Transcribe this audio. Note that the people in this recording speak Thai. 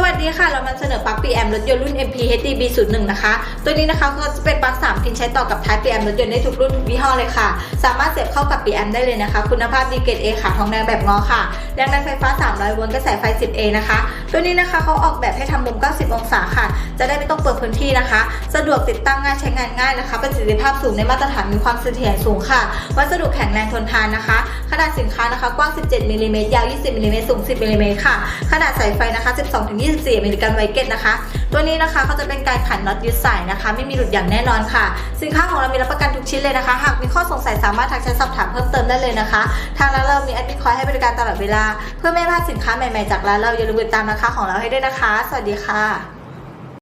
สวัสดีค่ะ เรามาเสนอปลั๊ก PM รถยนต์รุ่น MP HDB 01นะคะ ตัวนี้นะคะก็จะเป็นปลั๊ก3พินใช้ต่อกับท้าย PM รถยนต์ได้ทุกรุ่นทุกยี่ห้อเลยค่ะ สามารถเสียบเข้ากับ PM ได้เลยนะคะ คุณภาพดีเกรด A ค่ะทองแดงแบบงอค่ะแรงดันไฟฟ้า 300 โวลต์กระแสไฟ 10A นะคะ ตัวนี้นะคะเขาออกแบบให้ทำมุม 90 องศาค่ะ จะได้ไม่ต้องเปิดพื้นที่นะคะ สะดวกติดตั้งง่ายใช้งานง่ายนะคะ ประสิทธิภาพสูงในมาตรฐานมีความเสถียรสูงค่ะ วัสดุแข็งแรงทนทานนะคะ ขนาดสินค้านะคะกว้าง 17มิลลิเมตรยาว 20มิลลิเมตรสูง 10มิลลิเมตรค่ะ ขนาดสายไฟนะคะ24มิลลิกรัมไวเกตนะคะ ตัวนี้นะคะเขาจะเป็นการขันน็อตยึดสายนะคะ ไม่มีหลุดอย่างแน่นอนค่ะ สินค้าของเรามีรับประกันทุกชิ้นเลยนะคะ หากมีข้อสงสัยสามารถทักแชทสอบถามเพิ่มเติมได้เลยนะคะ ทางร้านเรามีแอดมินคอยให้บริการตลอดเวลา เพื่อไม่พลาดสินค้าใหม่ๆจากร้านเราอย่าลืมติดตามนะคะของเราให้ด้วยนะคะ สวัสดีค่ะ